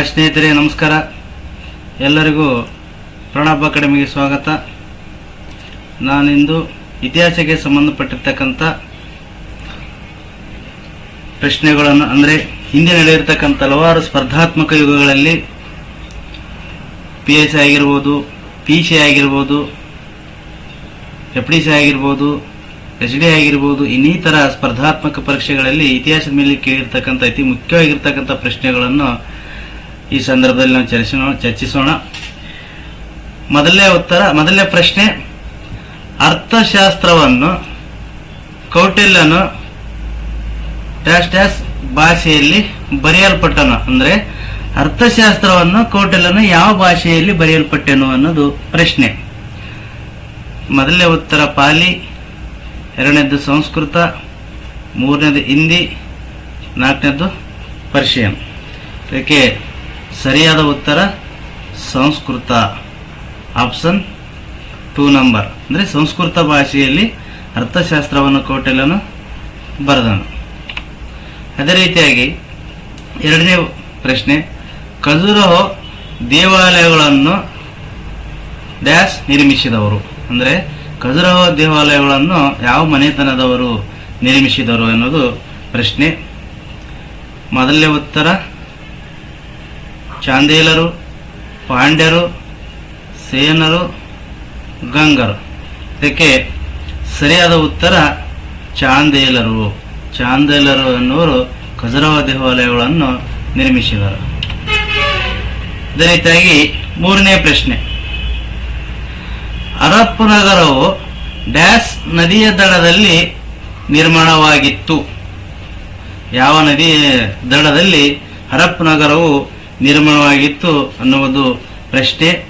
Hi ಸ್ನೇಹಿತರೆ, ನಮಸ್ಕಾರ. ಎಲ್ಲರಿಗೂ ಪ್ರಣಬ್ ಅಕಾಡೆಮಿಗೆ ಸ್ವಾಗತ. ನಾನಿಂದು ಇತಿಹಾಸಕ್ಕೆ ಸಂಬಂಧಪಟ್ಟಿರ್ತಕ್ಕಂಥ ಪ್ರಶ್ನೆಗಳನ್ನು, ಅಂದರೆ ಹಿಂದೆ ನಡೆಯಿರ್ತಕ್ಕಂಥ ಹಲವಾರು ಸ್ಪರ್ಧಾತ್ಮಕ ಯುಗಗಳಲ್ಲಿ ಪಿ ಎಸ್ ಸಿ ಆಗಿರ್ಬೋದು ಪಿ ಸಿ ಆಗಿರ್ಬೋದು ಎಫ್ ಡಿ ಸಿ ಆಗಿರ್ಬೋದು ಎಚ್ ಡಿ ಆಗಿರ್ಬೋದು, ಇನ್ನಿತರ ಸ್ಪರ್ಧಾತ್ಮಕ ಪರೀಕ್ಷೆಗಳಲ್ಲಿ ಇತಿಹಾಸದ ಮೇಲೆ ಕೇಳಿರ್ತಕ್ಕಂಥ, ಅತಿ ಮುಖ್ಯವಾಗಿರ್ತಕ್ಕಂಥ ಪ್ರಶ್ನೆಗಳನ್ನು ಈ ಸಂದರ್ಭದಲ್ಲಿ ನಾವು ಚರ್ಚಿಸೋಣ ಚರ್ಚಿಸೋಣ. ಮೊದಲನೇ ಉತ್ತರ, ಮೊದಲನೇ ಪ್ರಶ್ನೆ, ಅರ್ಥಶಾಸ್ತ್ರವನ್ನು ಕೌಟಿಲ್ಯನು ಟ್ಯಾಸ್ ಟ್ಯಾಸ್ ಭಾಷೆಯಲ್ಲಿ ಬರೆಯಲ್ಪಟ್ಟನು. ಅಂದರೆ ಅರ್ಥಶಾಸ್ತ್ರವನ್ನು ಕೌಟಿಲ್ಯನು ಯಾವ ಭಾಷೆಯಲ್ಲಿ ಬರೆಯಲ್ಪಟ್ಟನು ಅನ್ನೋದು ಪ್ರಶ್ನೆ. ಮೊದಲನೇ ಉತ್ತರ ಪಾಲಿ ಎರಡನೇದು ಸಂಸ್ಕೃತ ಮೂರನೇದು ಹಿಂದಿ ನಾಲ್ಕನೇದು ಪರ್ಷಿಯನ್. ಇದಕ್ಕೆ ಸರಿಯಾದ ಉತ್ತರ, ಸಂಸ್ಕೃತ. ಆಪ್ಷನ್ ಟೂ ನಂಬರ್ ಅಂದರೆ ಸಂಸ್ಕೃತ ಭಾಷೆಯಲ್ಲಿ ಅರ್ಥಶಾಸ್ತ್ರವನ್ನು ಕೌಟಿಲ್ಯನು ಬರೆದನು. ಅದೇ ರೀತಿಯಾಗಿ ಎರಡನೇ ಪ್ರಶ್ನೆ, ಖಜುರಹೋ ದೇವಾಲಯಗಳನ್ನು ಡ್ಯಾಶ್ ನಿರ್ಮಿಸಿದವರು. ಅಂದರೆ ಖಜುರಹೋ ದೇವಾಲಯಗಳನ್ನು ಯಾವ ಮನೆತನದವರು ನಿರ್ಮಿಸಿದರು ಅನ್ನೋದು ಪ್ರಶ್ನೆ. ಮೊದಲನೇ ಉತ್ತರ ಚಾಂದೇಲರು, ಪಾಂಡ್ಯರು, ಸೇನರು, ಗಂಗರು. ಇದಕ್ಕೆ ಸರಿಯಾದ ಉತ್ತರ ಚಾಂದೇಲರು. ಚಾಂದೇಲರು ಎನ್ನುವರು ಖಜರಾವ ದೇವಾಲಯಗಳನ್ನು ನಿರ್ಮಿಸಿದರು. ಅದೇ ರೀತಿಯಾಗಿ ಮೂರನೇ ಪ್ರಶ್ನೆ. ಅರಪ್ಪು ನಗರವು ಡ್ಯಾಸ್ ನದಿಯ ದಡದಲ್ಲಿ ನಿರ್ಮಾಣವಾಗಿತ್ತು. ಯಾವ ನದಿ ದಡದಲ್ಲಿ ಹರಪ್ಪ ನಗರವು ನಿರ್ಮಾಣವಾಗಿತ್ತು ಅನ್ನುವುದು ಪ್ರಶ್ನೆ.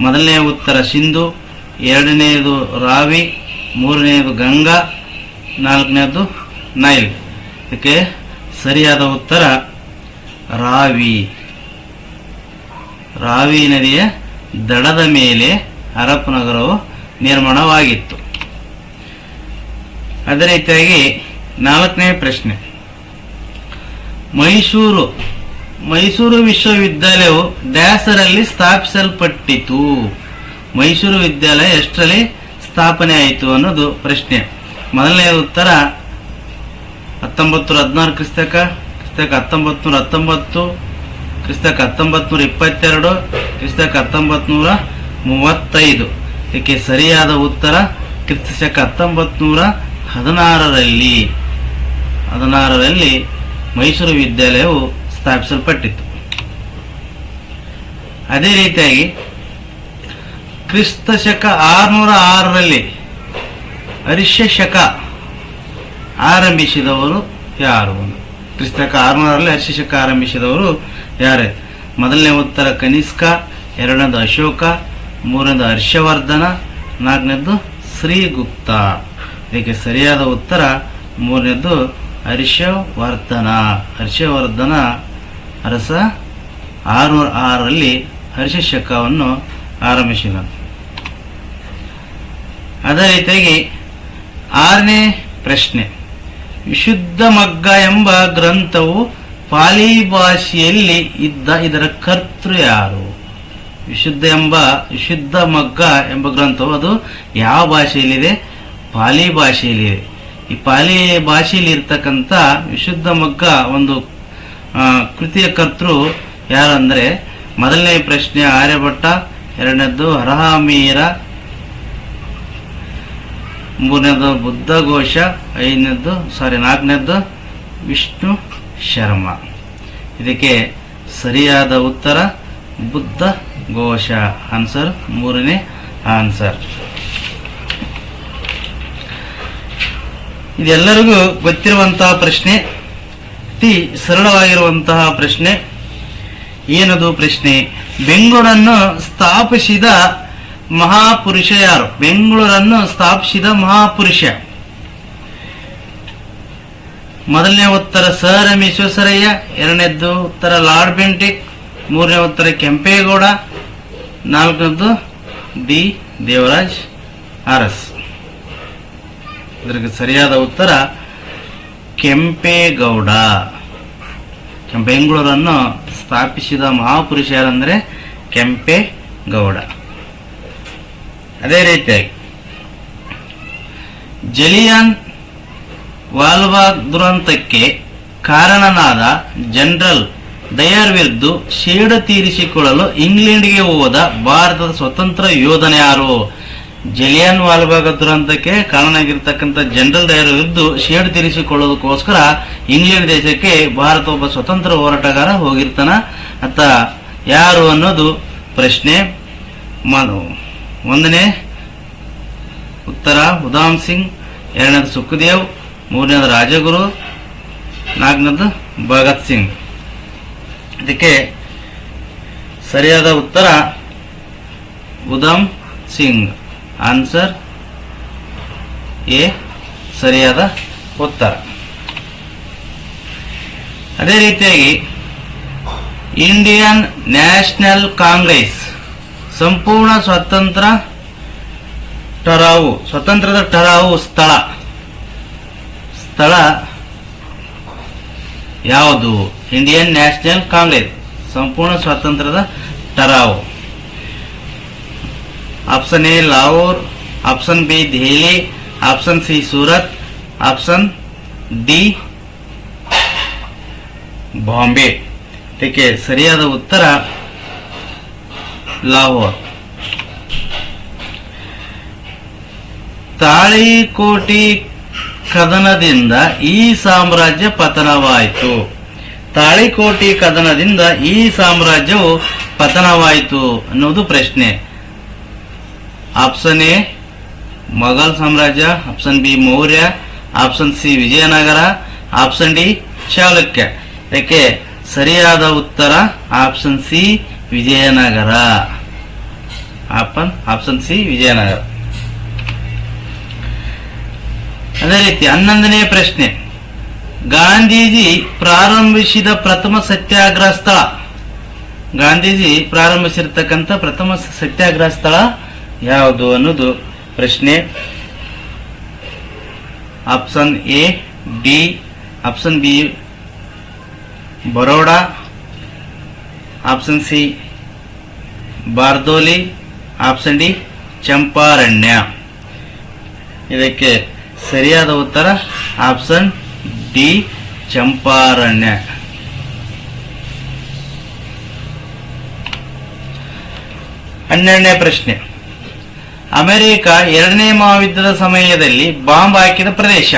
ಮೊದಲನೇ ಉತ್ತರ ಸಿಂಧು ಎರಡನೆಯದು ರಾವಿ ಮೂರನೆಯದು ಗಂಗಾ, ನಾಲ್ಕನೇದು ನೈಲ್. ಇದಕ್ಕೆ ಸರಿಯಾದ ಉತ್ತರ ರಾವಿ. ರಾವಿ ನದಿಯ ದಡದ ಮೇಲೆ ಹರಪ್ಪ ನಗರವು ನಿರ್ಮಾಣವಾಗಿತ್ತು. ಅದೇ ರೀತಿಯಾಗಿ ನಾಲ್ಕನೇ ಪ್ರಶ್ನೆ. ಮೈಸೂರು ಮೈಸೂರು ವಿಶ್ವವಿದ್ಯಾಲಯವು ಡ್ಯಾಸರಲ್ಲಿ ಸ್ಥಾಪಿಸಲ್ಪಟ್ಟಿತು. ಮೈಸೂರು ವಿದ್ಯಾಲಯ ಎಷ್ಟರಲ್ಲಿ ಸ್ಥಾಪನೆ ಆಯಿತು ಅನ್ನೋದು ಪ್ರಶ್ನೆ. ಮೊದಲನೆಯ ಉತ್ತರ ಹತ್ತೊಂಬತ್ತು ನೂರ ಹದಿನಾರು ಕ್ರಿಸ್ತಕ ಕ್ರಿಸ್ತಕ ಹತ್ತೊಂಬತ್ತು ನೂರ ಹತ್ತೊಂಬತ್ತು, ಕ್ರಿಸ್ತಕ ಹತ್ತೊಂಬತ್ತು ನೂರ ಇಪ್ಪತ್ತೆರಡು, ಕ್ರಿಸ್ತಕ ಹತ್ತೊಂಬತ್ತು ನೂರ ಮೂವತ್ತೈದು. ಇದಕ್ಕೆ ಸರಿಯಾದ ಉತ್ತರ ಕ್ರಿಸ್ತಕ ಹತ್ತೊಂಬತ್ತು ನೂರ ಹದಿನಾರರಲ್ಲಿ. ಹದಿನಾರರಲ್ಲಿ ಮೈಸೂರು ವಿದ್ಯಾಲಯವು ಸ್ಥಾಪಿಸಲ್ಪಟ್ಟಿತು ಅದೇ ರೀತಿಯಾಗಿ ಕ್ರಿಸ್ತ ಶಕ ಆರುನೂರ ಆರರಲ್ಲಿ ಅರಿಷ್ಯ ಶಕ ಆರಂಭಿಸಿದವರು ಯಾರು? ಕ್ರಿಸ್ತಕ ಆರುನೂರರಲ್ಲಿ ಅರಿಷ್ಯ ಶಕ ಆರಂಭಿಸಿದವರು ಯಾರೇ? ಮೊದಲನೇ ಉತ್ತರ ಕನಿಷ್ಕ, ಎರಡನೇದು ಅಶೋಕ, ಮೂರನೇದು ಹರ್ಷವರ್ಧನ, ನಾಲ್ಕನೇದು ಶ್ರೀಗುಪ್ತ. ಇದಕ್ಕೆ ಸರಿಯಾದ ಉತ್ತರ ಮೂರನೇದು ಹರ್ಷವರ್ಧನ. ಹರ್ಷವರ್ಧನ ಅರಸ ಆರುನೂರ ಆರರಲ್ಲಿ ಹರ್ಷಶಕವನ್ನು ಆರಂಭಿಸಿದನು ಅದೇ ರೀತಿಯಾಗಿ ಆರನೇ ಪ್ರಶ್ನೆ, ವಿಶುದ್ಧ ಮಗ್ಗ ಎಂಬ ಗ್ರಂಥವು ಪಾಲಿ ಭಾಷೆಯಲ್ಲಿ ಇದ್ದ ಇದರ ಕರ್ತೃ ಯಾರು? ವಿಶುದ್ಧ ಎಂಬ, ವಿಶುದ್ಧ ಮಗ್ಗ ಎಂಬ ಗ್ರಂಥವು ಅದು ಯಾವ ಭಾಷೆಯಲ್ಲಿದೆ? ಪಾಲಿ ಭಾಷೆಯಲ್ಲಿದೆ ಈ ಪಾಲಿ ಭಾಷೆಯಲ್ಲಿ ಇರ್ತಕ್ಕಂಥ ವಿಶುದ್ಧ ಮಗ್ಗ ಒಂದು ಕೃತಿಯ ಕರ್ತೃ ಯಾರಂದರೆ ಮೊದಲನೇ ಪ್ರಶ್ನೆ ಆರ್ಯಭಟ್ಟ, ಎರಡನೇದ್ದು ಹರಹಾಮೀರ ಮೂರನೇದು ಬುದ್ಧಘೋಷ, ಐದನೇದ್ದು ಸಾರಿ ನಾಲ್ಕನೇದ್ದು ವಿಷ್ಣು ಶರ್ಮ. ಇದಕ್ಕೆ ಸರಿಯಾದ ಉತ್ತರ ಬುದ್ಧ ಘೋಷ ಆನ್ಸರ್ ಮೂರನೇ ಆನ್ಸರ್ ಇದೆಲ್ಲರಿಗೂ ಗೊತ್ತಿರುವಂತಹ ಪ್ರಶ್ನೆ ಅತಿ ಸರಳವಾಗಿರುವಂತಹ ಪ್ರಶ್ನೆ. ಏನದು ಪ್ರಶ್ನೆ? ಬೆಂಗಳೂರನ್ನು ಸ್ಥಾಪಿಸಿದ ಮಹಾಪುರುಷ ಯಾರು? ಬೆಂಗಳೂರನ್ನು ಸ್ಥಾಪಿಸಿದ ಮಹಾಪುರುಷ. ಮೊದಲನೇ ಉತ್ತರ ಸರ್ ಎಂ ವಿಶ್ವೇಶ್ವರಯ್ಯ ಎರಡನೇದ್ದು ಉತ್ತರ ಲಾರ್ಡ್ ಬೆಂಟಿಕ್ ಮೂರನೇ ಉತ್ತರ ಕೆಂಪೇಗೌಡ, ನಾಲ್ಕನೇದ್ದು ಡಿ ದೇವರಾಜ್ ಆರ್ ಎಸ್. ಇದಕ್ಕೆ ಸರಿಯಾದ ಉತ್ತರ ಕೆಂಪೇಗೌಡ. ಬೆಂಗಳೂರನ್ನು ಸ್ಥಾಪಿಸಿದ ಮಹಾಪುರುಷ ಯಾರಂದರೆ ಕೆಂಪೇಗೌಡ. ಅದೇ ರೀತಿಯಾಗಿ ಜಲಿಯನ್ ವಾಲ್ಬಾಗ್ ದುರಂತಕ್ಕೆ ಕಾರಣನಾದ ಜನರಲ್ ದಯಾರ್ ವಿರುದ್ಧ ಶೇಡ ತೀರಿಸಿಕೊಳ್ಳಲು ಇಂಗ್ಲೆಂಡ್ಗೆ ಹೋದ ಭಾರತದ ಸ್ವತಂತ್ರ ಯೋಧನೆ ಯಾರು? ಜಲಿಯನ್ ವಾಲ್ಬಾಗ್ ದುರಂತಕ್ಕೆ ಕಾರಣನಾಗಿರ್ತಕ್ಕಂಥ ಜನರಲ್ ಡೈರ್ ವಿರುದ್ಧ ಶೇಡ್ ತೀರಿಸಿಕೊಳ್ಳೋದಕ್ಕೋಸ್ಕರ ಇಂಗ್ಲೆಂಡ್ ದೇಶಕ್ಕೆ ಭಾರತ ಒಬ್ಬ ಸ್ವತಂತ್ರ ಹೋರಾಟಗಾರ ಹೋಗಿರ್ತಾನ. ಅತ್ತ ಯಾರು ಅನ್ನೋದು ಪ್ರಶ್ನೆ. ಒಂದನೇ ಉತ್ತರ, ಉದಾಮ್ ಸಿಂಗ್. ಎರಡನೇದು ಸುಖದೇವ್. ಮೂರನೇದು ರಾಜಗುರು. ನಾಲ್ಕನೇದು ಭಗತ್ ಸಿಂಗ್. ಇದಕ್ಕೆ ಸರಿಯಾದ ಉತ್ತರ ಉದಾಮ್ ಸಿಂಗ್. ಆನ್ಸರ್ ಎ ಸರಿಯಾದ ಉತ್ತರ. ಅದೇ ರೀತಿಯಾಗಿ ಇಂಡಿಯನ್ ನ್ಯಾಷನಲ್ ಕಾಂಗ್ರೆಸ್ ಸಂಪೂರ್ಣ ಸ್ವತಂತ್ರ ಟರಾವು, ಸ್ವತಂತ್ರದ ಟರಾವು ಸ್ಥಳ. ಸ್ಥಳ ಯಾವುದು? ಇಂಡಿಯನ್ ನ್ಯಾಷನಲ್ ಕಾಂಗ್ರೆಸ್ ಸಂಪೂರ್ಣ ಸ್ವಾತಂತ್ರ್ಯದ ಟರಾವು. Option A Lahore option B option option C Surat option D Bombay ಇದಕ್ಕೆ ಸರಿಯಾದ ಉತ್ತರ ಲಾಹೋರ್ ತಾಳಿಕೋಟಿ ಕದನದಿಂದ ಈ ಸಾಮ್ರಾಜ್ಯ ಪತನವಾಯಿತು. ತಾಳಿಕೋಟಿ ಕದನದಿಂದ ಈ ಸಾಮ್ರಾಜ್ಯವು ಪತನವಾಯಿತು ಅನ್ನೋದು ಪ್ರಶ್ನೆ. ಆಪ್ಷನ್ ಎ, ಮೊಘಲ್ ಸಾಮ್ರಾಜ್ಯ, option B, Maurya, option C, Vijayanagara, option D, Chalukya. ಯಾಕೆ? ಸರಿಯಾದ ಉತ್ತರ option C, Vijayanagara. Option, option C, Vijayanagara. ಅದೇ ರೀತಿ ಹನ್ನೊಂದನೇ ಪ್ರಶ್ನೆ. ಗಾಂಧೀಜಿ ಪ್ರಾರಂಭಿಸಿದ ಪ್ರಥಮ ಸತ್ಯಾಗ್ರಹ ಸ್ಥಳ. ಗಾಂಧೀಜಿ ಪ್ರಾರಂಭಿಸಿರ್ತಕ್ಕಂಥ ಪ್ರಥಮ ಸತ್ಯಾಗ್ರಹ ಸ್ಥಳ ಯಾವುದು ಅನ್ನೋದು ಪ್ರಶ್ನೆ. Option A D option B, Baroda. Option C, Bardoli. Option D, Champaranya. ಇದಕ್ಕೆ ಸರಿಯಾದ ಉತ್ತರ ಆಪ್ಷನ್ ಡಿ, ಚಂಪಾರಣ್ಯ. ಹನ್ನೆರಡನೇ ಪ್ರಶ್ನೆ. ಅಮೆರಿಕ ಎರಡನೇ ಮಹಾಯುದ್ಧದ ಸಮಯದಲ್ಲಿ ಬಾಂಬ್ ಹಾಕಿದ ಪ್ರದೇಶ.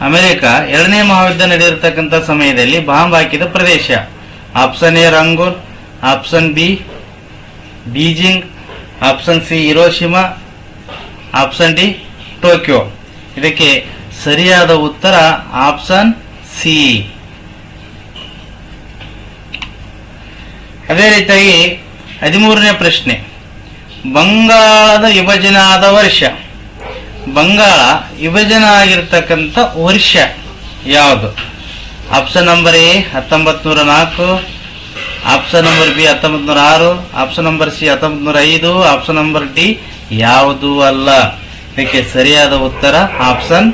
ಅಮೆರಿಕ ಎರಡನೇ ಮಹಾಯುದ್ಧ ನಡೆದಿರತಕ್ಕಂಥ ಸಮಯದಲ್ಲಿ ಬಾಂಬ್ ಹಾಕಿದ ಪ್ರದೇಶ. Option A Rangoon option B Beijing, option C Hiroshima option D Tokyo. ಇದಕ್ಕೆ ಸರಿಯಾದ ಉತ್ತರ ಆಪ್ಷನ್ ಸಿ. ಅದೇ ರೀತಿಯಾಗಿ ಹದಿಮೂರನೇ ಪ್ರಶ್ನೆ. ಬಂಗಾಳದ ವಿಭಜನಾದ ವರ್ಷ. ಬಂಗಾಳ ವಿಭಜನ ಆಗಿರ್ತಕ್ಕಂಥ ವರ್ಷ ಯಾವುದು? ಆಪ್ಷನ್ ನಂಬರ್ ಎ ಹತ್ತೊಂಬತ್ತು ನೂರ ನಾಲ್ಕು. ಆಪ್ಷನ್ ನಂಬರ್ ಬಿ ಹತ್ತೊಂಬತ್ತು ನೂರ ಆರು. ಆಪ್ಷನ್ ನಂಬರ್ ಸಿ ಹತ್ತೊಂಬತ್ತು ನೂರ ಐದು. ಆಪ್ಷನ್ ನಂಬರ್ ಡಿ, ಯಾವುದು ಅಲ್ಲ. ಇದಕ್ಕೆ ಸರಿಯಾದ ಉತ್ತರ ಆಪ್ಷನ್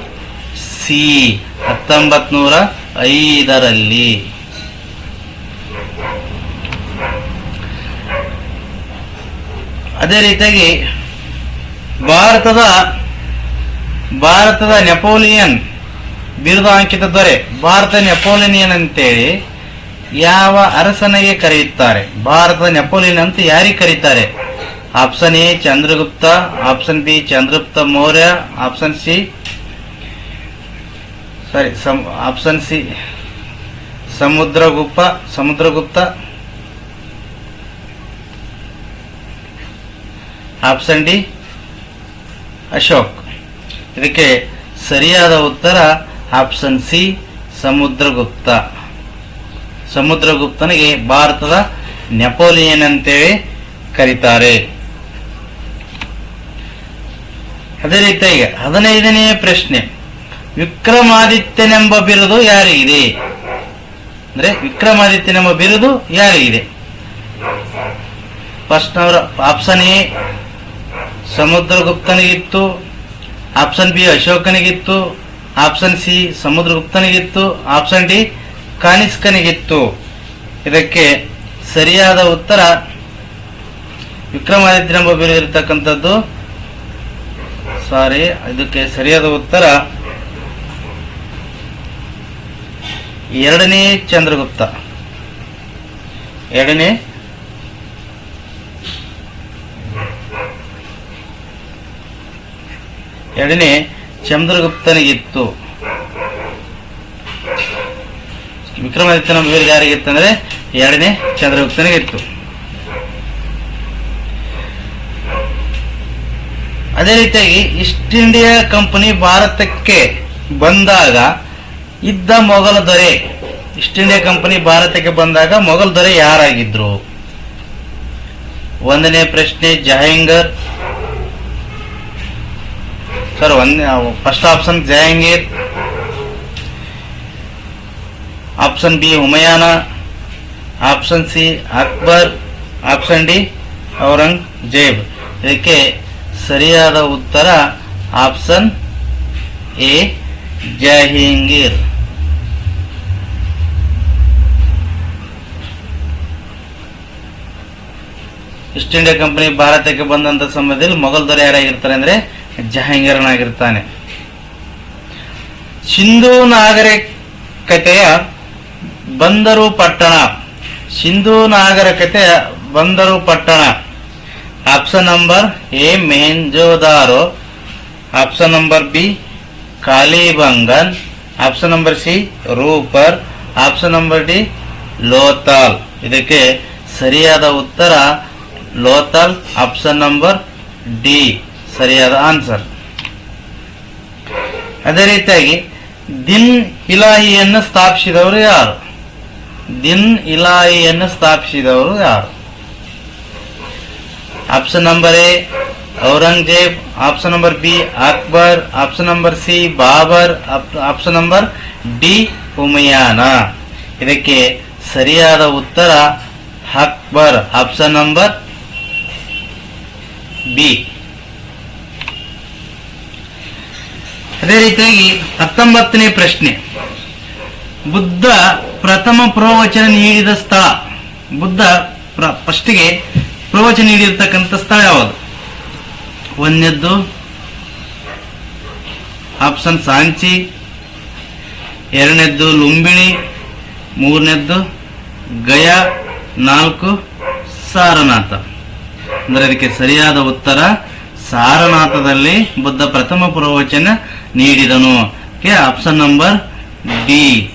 ಸಿ ಹತ್ತೊಂಬತ್ತು ನೂರ ಐದರಲ್ಲಿ. ಅದೇ ರೀತಿಯಾಗಿ ಭಾರತದ ಭಾರತದ ನೆಪೋಲಿಯನ್ ಬಿರುದು ಅಂಕಿತ ದೊರೆ, ಭಾರತ ನೆಪೋಲಿಯನ್ ಅಂತೇಳಿ ಯಾವ ಅರಸನಿಗೆ ಕರೆಯುತ್ತಾರೆ? ಭಾರತದ ನೆಪೋಲಿಯನ್ ಅಂತ ಯಾರಿಗೆ ಕರೀತಾರೆ? Option A, Chandragupta, option B, Chandragupta Maurya, option C, sorry option C Samudragupta Samudragupta option D Ashok, ಇದಕ್ಕೆ ಸರಿಯಾದ ಉತ್ತರ ಆಪ್ಷನ್ ಸಿ ಸಮುದ್ರಗುಪ್ತ. ಸಮುದ್ರಗುಪ್ತನಿಗೆ ಭಾರತದ ನೆಪೋಲಿಯನ್ ಅಂತೇಳಿ ಕರೀತಾರೆ. ಅದೇ ರೀತಿಯಾಗಿ ಹದಿನೈದನೆಯ ಪ್ರಶ್ನೆ, ವಿಕ್ರಮಾದಿತ್ಯನೆಂಬ ಬಿರುದು ಯಾರಿಗಿದೆ? ಅಂದ್ರೆ ವಿಕ್ರಮಾದಿತ್ಯನೆಂಬ ಬಿರುದು ಯಾರಿಗಿದೆ? ಫಸ್ಟ್ ಅವರ ಆಪ್ಷನ್ ಎ ಸಮುದ್ರಗುಪ್ತನಿಗಿತ್ತು, ಆಪ್ಷನ್ ಬಿ ಅಶೋಕನಿಗಿತ್ತು, ಆಪ್ಷನ್ ಸಿ ಸಮುದ್ರಗುಪ್ತನಿಗಿತ್ತು, ಆಪ್ಷನ್ ಡಿ ಕಾನಿಸ್ಕನಿಗಿತ್ತು ಇದಕ್ಕೆ ಸರಿಯಾದ ಉತ್ತರ ವಿಕ್ರಮಾದಿತ್ಯನೆಂಬ ಇರತಕ್ಕಂಥದ್ದು. ಸಾರಿ, ಇದಕ್ಕೆ ಸರಿಯಾದ ಉತ್ತರ ಎರಡನೇ ಚಂದ್ರಗುಪ್ತ. ಎರಡನೇ ಎರಡನೇ, ಚಂದ್ರಗುಪ್ತನಿಗಿತ್ತು. ವಿಕ್ರಮಾದಿತ್ಯನ ಬೇರೆ ಯಾರಿಗಿತ್ತಂದ್ರೆ, ಎರಡನೇ ಚಂದ್ರಗುಪ್ತನಿಗಿತ್ತು. ಅದೇ ರೀತಿಯಾಗಿ ಈಸ್ಟ್ ಇಂಡಿಯಾ ಕಂಪನಿ ಭಾರತಕ್ಕೆ ಬಂದಾಗ, ಇದ್ದ ಮೊಘಲ ದೊರೆ, ಈಸ್ಟ್ ಇಂಡಿಯಾ ಕಂಪನಿ ಭಾರತಕ್ಕೆ ಬಂದಾಗ ಮೊಘಲ್ ದೊರೆ ಯಾರಾಗಿದ್ರು? ಒಂದನೇ ಪ್ರಶ್ನೆ, ಜಹಾಂಗೀರ್ ಸರ್ ಒಂದ್ first option Jahangir option B ಉಮಯಾನ option C Akbar option D Aurangzeb ಇದಕ್ಕೆ ಸರಿಯಾದ ಉತ್ತರ option A Jahangir East India Company ಭಾರತಕ್ಕೆ ಬಂದಂತ ಸಮಯದಲ್ಲಿ ಮೊಘಲ್ ದೊರೆ ಯಾರಾಗಿರ್ತಾರೆ ಅಂದ್ರೆ ಜಹಾಂಗೀರನಾಗಿರ್ತಾನೆ. ಸಿಂಧೂ ನಾಗರಿಕತೆಯ ಬಂದರು ಪಟ್ಟಣ. ಸಿಂಧೂ ನಾಗರಿಕತೆಯ ಬಂದರು ಪಟ್ಟಣ. Option number A, Mohenjodaro. Option number B, Kalibangan. Option number C, Rupar. Option number D, Lothal. ಇದಕ್ಕೆ ಸರಿಯಾದ ಉತ್ತರ ಲೋತಾಲ್, ಆಪ್ಷನ್ ನಂಬರ್ ಡಿ. ಸರಿಯಾದ ಆನ್ಸರ್. ಅದೇ ರೀತಿಯಾಗಿ, ದಿನ್ ಇಲಾಹಿಯನ್ನು ಸ್ಥಾಪಿಸಿದವರು ಯಾರು? ದಿನ್ ಇಲಾಹಿಯನ್ನು ಸ್ಥಾಪಿಸಿದವರು ಯಾರು? Option number A, Aurangzeb. Option number B, Akbar. Option number C, Babur. App- option number D, ಉಮಯಾನ. ಇದಕ್ಕೆ ಸರಿಯಾದ ಉತ್ತರ ಅಕ್ಬರ್. Option number B. ಅದೇ ರೀತಿಯಾಗಿ ಹತ್ತೊಂಬತ್ತನೇ ಪ್ರಶ್ನೆ. ಬುದ್ಧ ಪ್ರಥಮ ಪ್ರವಚನ ನೀಡಿದ ಸ್ಥಳ. ಬುದ್ಧ ಫಸ್ಟಿಗೆ ಪ್ರವಚನ ನೀಡಿರ್ತಕ್ಕಂಥ ಸ್ಥಳ ಯಾವುದು? ಒಂದನೇದ್ದು ಆಪ್ಷನ್ ಸಾಂಚಿ, ಎರಡನೇದ್ದು ಲುಂಬಿಣಿ, ಮೂರನೇದ್ದು ಗಯಾ, ನಾಲ್ಕು ಸಾರನಾಥ. ಅಂದ್ರೆ ಅದಕ್ಕೆ ಸರಿಯಾದ ಉತ್ತರ, ಸಾರನಾಥದಲ್ಲಿ ಬುದ್ಧ ಪ್ರಥಮ ಪ್ರವಚನ ನೀಡಿದನು. ಕೆ ಆಪ್ಷನ್ ನಂಬರ್ ಡಿ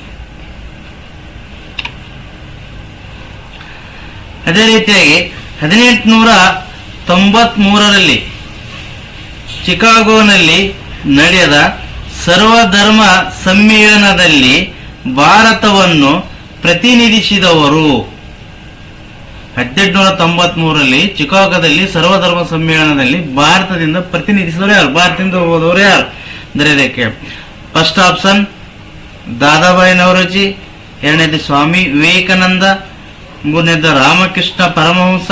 ಅದೇ ರೀತಿಯಾಗಿ ಹದಿನೆಂಟುನೂರ ತೊಂಬತ್ ಮೂರರಲ್ಲಿ ಚಿಕಾಗೋನಲ್ಲಿ ನಡೆದ ಸರ್ವಧರ್ಮ ಸಮ್ಮೇಳನದಲ್ಲಿ ಭಾರತವನ್ನು ಪ್ರತಿನಿಧಿಸಿದವರು. ಹದಿನೆಂಟುನೂರ ತೊಂಬತ್ ಮೂರರಲ್ಲಿ ಚಿಕಾಗೋದಲ್ಲಿ ಸರ್ವಧರ್ಮ ಸಮ್ಮೇಳನದಲ್ಲಿ ಭಾರತದಿಂದ ಪ್ರತಿನಿಧಿಸಿದವರು ಯಾರು? ಭಾರತದಿಂದ ಹೋದವರು ಯಾರು? ಇದಕ್ಕೆ ಫಸ್ಟ್ ಆಪ್ಷನ್ ದಾದಾಬಾಯಿ ನವರೋಜಿ, ಎರಡನೇದು ಸ್ವಾಮಿ ವಿವೇಕಾನಂದ, ಮೂರನೇದು ರಾಮಕೃಷ್ಣ ಪರಮಹಂಸ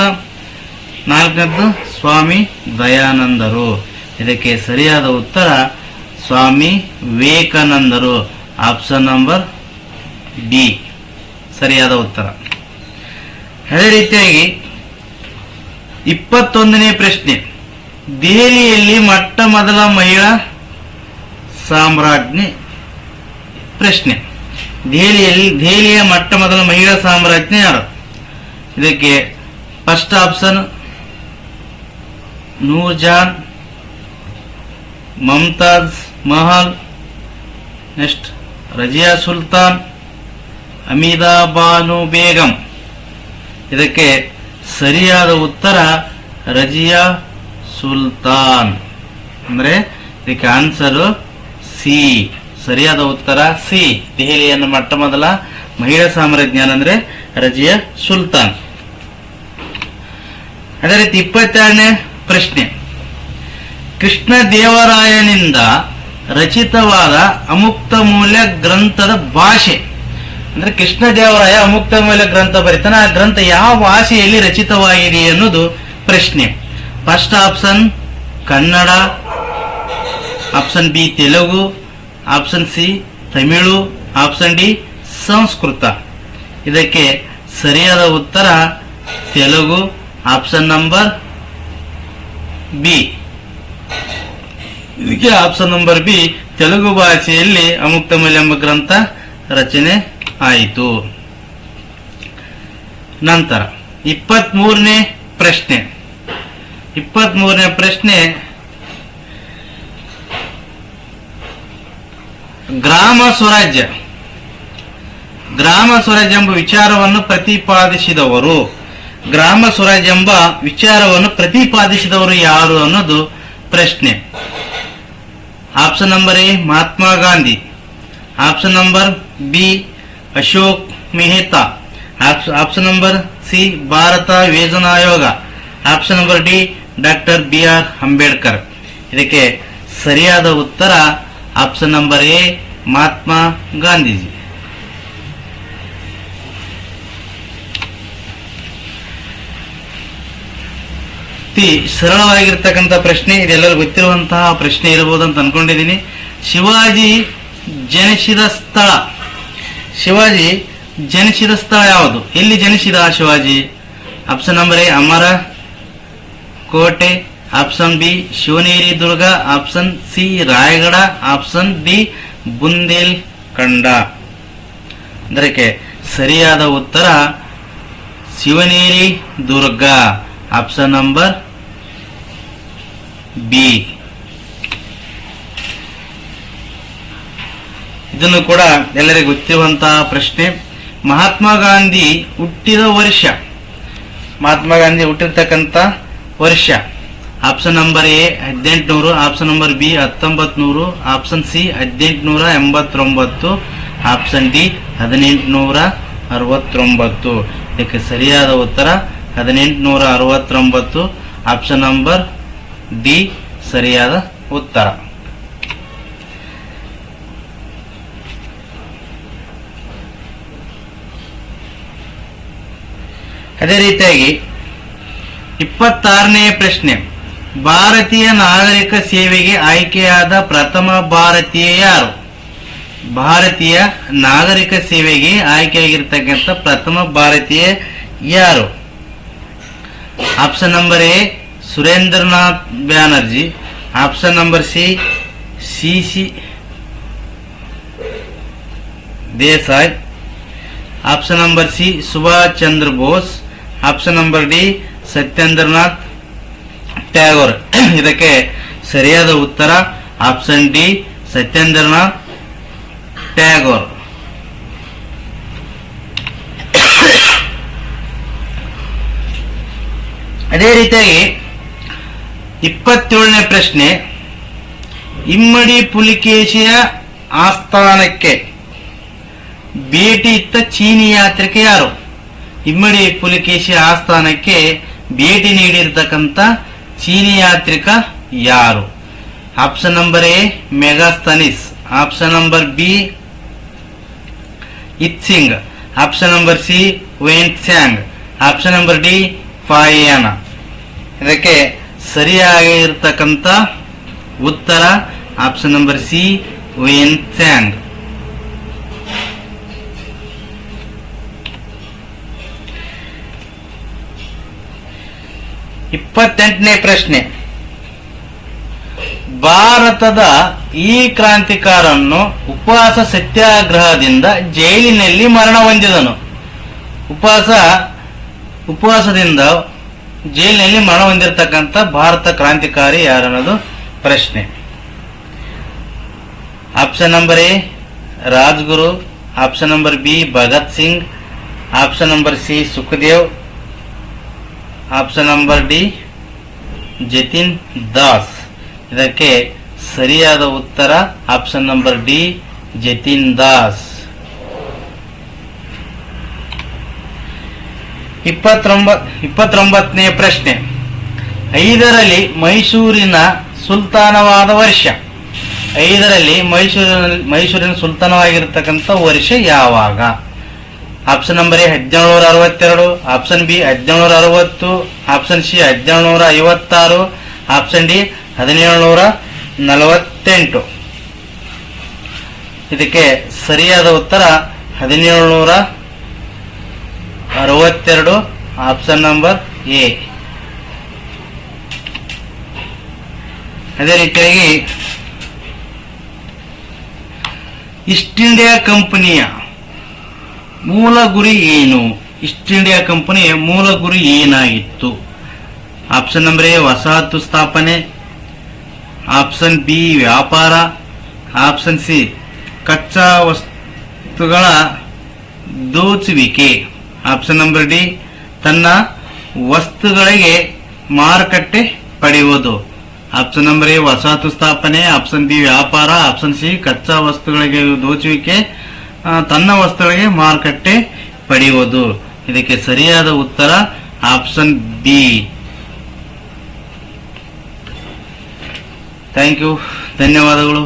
ನಾಲ್ಕನೇದ್ದು ಸ್ವಾಮಿ ದಯಾನಂದರು. ಇದಕ್ಕೆ ಸರಿಯಾದ ಉತ್ತರ, ಸ್ವಾಮಿ ವಿವೇಕಾನಂದರು. ಆಪ್ಷನ್ ನಂಬರ್ ಡಿ ಸರಿಯಾದ ಉತ್ತರ. ಅದೇ ರೀತಿಯಾಗಿ ಇಪ್ಪತ್ತೊಂದನೇ ಪ್ರಶ್ನೆ. ದೆಹಲಿಯಲ್ಲಿ ಮೊಟ್ಟ ಮೊದಲ ಮಹಿಳಾ ಸಾಮ್ರಾಜ್ಞಿ ಪ್ರಶ್ನೆ. ದೆಹಲಿಯಲ್ಲಿ ದೆಹಲಿಯ ಮೊಟ್ಟ ಮೊದಲ ಮಹಿಳಾ ಸಾಮ್ರಾಜ್ಞಿ ಯಾರು? ಇದಕ್ಕೆ first option Noorjahan, Mumtaz Mahal, next Razia Sultan, Hamida Banu Begum. ಇದಕ್ಕೆ ಸರಿಯಾದ ಉತ್ತರ ರಜಿಯಾ ಸುಲ್ತಾನ್. ಅಂದ್ರೆ ಇದಕ್ಕೆ ಆನ್ಸರ್ ಸಿ. ಸರಿಯಾದ ಉತ್ತರ ಸಿ. ದೆಹಲಿಯನ್ನು ಮೊಟ್ಟ ಮೊದಲ ಮಹಿಳಾ ಸಾಮ್ರಾಜ್ಞಾನ ಅಂದ್ರೆ ರಜಿಯಾ ಸುಲ್ತಾನ್. ಅದೇ ರೀತಿ ಇಪ್ಪತ್ತೆರಡನೇ ಪ್ರಶ್ನೆ. ಕೃಷ್ಣ ದೇವರಾಯನಿಂದ ರಚಿತವಾದ ಅಮುಕ್ತ ಮೂಲ್ಯ ಗ್ರಂಥದ ಭಾಷೆ. ಅಂದ್ರೆ ಕೃಷ್ಣ ದೇವರಾಯ ಅಮುಕ್ತ ಮೂಲ್ಯ ಗ್ರಂಥ ಬರೀತಾನೆ. ಆ ಗ್ರಂಥ ಯಾವ ಭಾಷೆಯಲ್ಲಿ ರಚಿತವಾಗಿದೆ ಅನ್ನೋದು ಪ್ರಶ್ನೆ. First option Kannada. Option B Telugu, option C Tamil, option D Sanskrit. ಇದಕ್ಕೆ ಸರಿಯಾದ ಉತ್ತರ ತೆಲುಗು, ಆಪ್ಷನ್ ನಂಬರ್ ಬಿ. ಇದಕ್ಕೆ ಆಪ್ಷನ್ ನಂಬರ್ ಬಿ ತೆಲುಗು ಭಾಷೆಯಲ್ಲಿ ಅಮುಕ್ತಮಲ್ ಎಂಬ ಗ್ರಂಥ ರಚನೆ ಆಯಿತು. ನಂತರ ಇಪ್ಪತ್ತ್ ಮೂರನೇ ಪ್ರಶ್ನೆ. ಇಪ್ಪತ್ತ್ ಮೂರನೇ ಪ್ರಶ್ನೆ ಗ್ರಾಮ ಸ್ವರಾಜ್ಯ. ಗ್ರಾಮ ಸ್ವರಾಜ್ಯ ಎಂಬ ವಿಚಾರವನ್ನು ಪ್ರತಿಪಾದಿಸಿದವರು, ಗ್ರಾಮ ಸ್ವರಾಜ್ಯ ಎಂಬ ವಿಚಾರವನ್ನು ಪ್ರತಿಪಾದಿಸಿದವರು ಯಾರು ಅನ್ನೋದು ಪ್ರಶ್ನೆ. Option number A, Mahatma Gandhi. Option number B, Ashok Mehta. ಆಪ್ಷ- option number C, Bharat ಯೋಜನಾ ಆಯೋಗ. Option number D, doctor B R Ambedkar. ಇದಕ್ಕೆ ಸರಿಯಾದ ಉತ್ತರ option number A, Mahatma Gandhiji. ತಿ ಸರಳವಾಗಿರ್ತಕ್ಕಂಥ ಪ್ರಶ್ನೆ, ಇದೆಲ್ಲರೂ ಗೊತ್ತಿರುವಂತಹ ಪ್ರಶ್ನೆ ಇರಬಹುದು ಅಂತ ಅನ್ಕೊಂಡಿದ್ದೀನಿ. ಶಿವಾಜಿ ಜನಿಸಿದ ಸ್ಥಳ. ಶಿವಾಜಿ ಜನಿಸಿದ ಸ್ಥಳ ಯಾವುದು? ಎಲ್ಲಿ ಜನಿಸಿದ ಶಿವಾಜಿ? ಆಪ್ಷನ್ ನಂಬರ್ ಎ, ಅಮರ, ಕೋಟೆ option B Shivneri Durg, option C Raigad option D Bundelkhand ಅದಕ್ಕೆ ಸರಿಯಾದ ಉತ್ತರ Shivneri Durg, option number B. ಇದನ್ನು ಕೂಡ ಎಲ್ಲರಿಗೂ ಗೊತ್ತಿರುವಂತಹ ಪ್ರಶ್ನೆ. ಮಹಾತ್ಮ ಗಾಂಧಿ ಹುಟ್ಟಿದ ವರ್ಷ. ಮಹಾತ್ಮ ಗಾಂಧಿ ಹುಟ್ಟಿರ್ತಕ್ಕಂಥ ವರ್ಷ. ಆಪ್ಷನ್ ನಂಬರ್ ಎ ಹದಿನೆಂಟುನೂರು, ಆಪ್ಷನ್ ನಂಬರ್ ಬಿ ಹತ್ತೊಂಬತ್ ನೂರು ಆಪ್ಷನ್ ಸಿ ಹದಿನೆಂಟುನೂರ ಎಂಬತ್ತೊಂಬತ್ತು, ಆಪ್ಷನ್ ಡಿ ಹದಿನೆಂಟುನೂರ ಅರವತ್ತೊಂಬತ್ತು. ಇದಕ್ಕೆ ಸರಿಯಾದ ಉತ್ತರ ಹದಿನೆಂಟುನೂರ ಅರವತ್ತೊಂಬತ್ತು, ಆಪ್ಷನ್ ನಂಬರ್ ಡಿ ಸರಿಯಾದ ಉತ್ತರ. ಅದೇ ರೀತಿಯಾಗಿ ಇಪ್ಪತ್ತಾರನೇ ಪ್ರಶ್ನೆ. ಭಾರತೀಯ ನಾಗರಿಕ ಸೇವೆಗೆ ಆಯ್ಕೆಯಾದ ಪ್ರಥಮ ಭಾರತೀಯ ಯಾರು? ಭಾರತೀಯ ನಾಗರಿಕ ಸೇವೆಗೆ ಆಯ್ಕೆಯಾಗಿರ್ತಕ್ಕಂಥ ಪ್ರಥಮ ಭಾರತೀಯ ಯಾರು? Option number A, Surendranath Banerjee. Option number C C C Desai. Option number C, Subhash Chandra Bose. Option number D, Satyendranath Tagore ಇದಕ್ಕೆ ಸರಿಯಾದ ಉತ್ತರ ಆಪ್ಷನ್ ಡಿ ಸತ್ಯೇಂದ್ರನಾಥ್ ಟ್ಯಾಗೋರ್ ಅದೇ ರೀತಿಯಾಗಿ ಇಪ್ಪತ್ತೇಳನೇ ಪ್ರಶ್ನೆ, ಇಮ್ಮಡಿ ಪುಲಿಕೇಶಿಯ ಆಸ್ಥಾನಕ್ಕೆ ಭೇಟಿ ಇತ್ತ ಚೀನಿ ಯಾತ್ರಿಕೆ ಯಾರು? ಇಮ್ಮಡಿ ಪುಲಿಕೇಶಿಯ ಆಸ್ಥಾನಕ್ಕೆ ಭೇಟಿ ನೀಡಿರ್ತಕ್ಕಂಥ ಚೀನಿ ಯಾತ್ರಿಕ ಯಾರು? Option number A, Megasthenes. Option number B, Itsing. Option number C Tsang option number D Fahien ಇದಕ್ಕೆ ಸರಿಯಾಗಿರ್ತಕ್ಕಂಥ ಉತ್ತರ option number C Hiuen Tsang ಇಪ್ಪತ್ತೆಂಟನೇ ಪ್ರಶ್ನೆ. ಭಾರತದ ಈ ಕ್ರಾಂತಿಕಾರನ್ನು ಉಪವಾಸ ಸತ್ಯಾಗ್ರಹದಿಂದ ಜೈಲಿನಲ್ಲಿ ಮರಣ ಹೊಂದಿದನು. ಉಪವಾಸ, ಉಪವಾಸದಿಂದ ಜೈಲಿನಲ್ಲಿ ಮರಣ ಹೊಂದಿರತಕ್ಕಂಥ ಭಾರತ ಕ್ರಾಂತಿಕಾರಿ ಯಾರನ್ನೋದು? ಪ್ರಶ್ನೆ. Option number A, Rajguru. Option number B, Bhagat Singh. Option number C, Sukhdev. Option number D, Jatin Das. ಇದಕ್ಕೆ ಸರಿಯಾದ ಉತ್ತರ option number D, Jatin Das. ಇಪ್ಪತ್ತೊಂಬತ್ ಇಪ್ಪತ್ತೊಂಬತ್ತನೇ ಪ್ರಶ್ನೆ. ಐದರಲ್ಲಿ ಮೈಸೂರಿನ ಸುಲ್ತಾನವಾದ ವರ್ಷ. ಐದರಲ್ಲಿ ಮೈಸೂರಿನ ಮೈಸೂರಿನ ಸುಲ್ತಾನವಾಗಿರ್ತಕ್ಕಂಥ ವರ್ಷ ಯಾವಾಗ? ಆಪ್ಷನ್ ನಂಬರ್ ಎ ಹದಿನೇಳುನೂರ ಅರವತ್ತೆರಡು. ಆಪ್ಷನ್ ಬಿ ಹದಿನೇಳುನೂರ ಅರವತ್ತು. ಆಪ್ಷನ್ ಸಿ ಹದಿನೇಳುನೂರ ಐವತ್ತಾರು. ಆಪ್ಷನ್ ಡಿ ಹದಿನೇಳುನೂರ ನಲವತ್ತೆಂಟು. ಇದಕ್ಕೆ ಸರಿಯಾದ ಉತ್ತರ ಹದಿನೇಳುನೂರ ಅರವತ್ತೆರಡು. ಆಪ್ಷನ್ ನಂಬರ್ ಎ ಅದೇ ರೀತಿಯಾಗಿ ಈಸ್ಟ್ ಇಂಡಿಯಾ ಕಂಪನಿಯ ಮೂಲ ಗುರಿ ಏನು? ಈಸ್ಟ್ ಇಂಡಿಯಾ ಕಂಪನಿಯ ಮೂಲ ಗುರಿ ಏನಾಗಿತ್ತು? ಆಪ್ಷನ್ ನಂಬರ್ ಎ, ವಸಾಹತು ಸ್ಥಾಪನೆ. ಆಪ್ಷನ್ ಬಿ, ವ್ಯಾಪಾರ. ಆಪ್ಷನ್ ಸಿ, ಕಚ್ಚಾ ವಸ್ತುಗಳ ದೋಚುವಿಕೆ. ಆಪ್ಷನ್ ನಂಬರ್ ಡಿ, ತನ್ನ ವಸ್ತುಗಳಿಗೆ ಮಾರುಕಟ್ಟೆ ಪಡೆಯುವುದು. ಆಪ್ಷನ್ ನಂಬರ್ ಎ, ವಸಾಹತು ಸ್ಥಾಪನೆ. ಆಪ್ಷನ್ ಬಿ, ವ್ಯಾಪಾರ. ಆಪ್ಷನ್ ಸಿ, ಕಚ್ಚಾ ವಸ್ತುಗಳಿಗೆ ದೋಚುವಿಕೆ. ತನ್ನ ವಸ್ತುಗಳಿಗೆ ಮಾರುಕಟ್ಟೆ ಪಡೆಯುವುದು. ಇದಕ್ಕೆ ಸರಿಯಾದ ಉತ್ತರ ಆಪ್ಷನ್ ಬಿ ಥ್ಯಾಂಕ್ ಯು ಧನ್ಯವಾದಗಳು.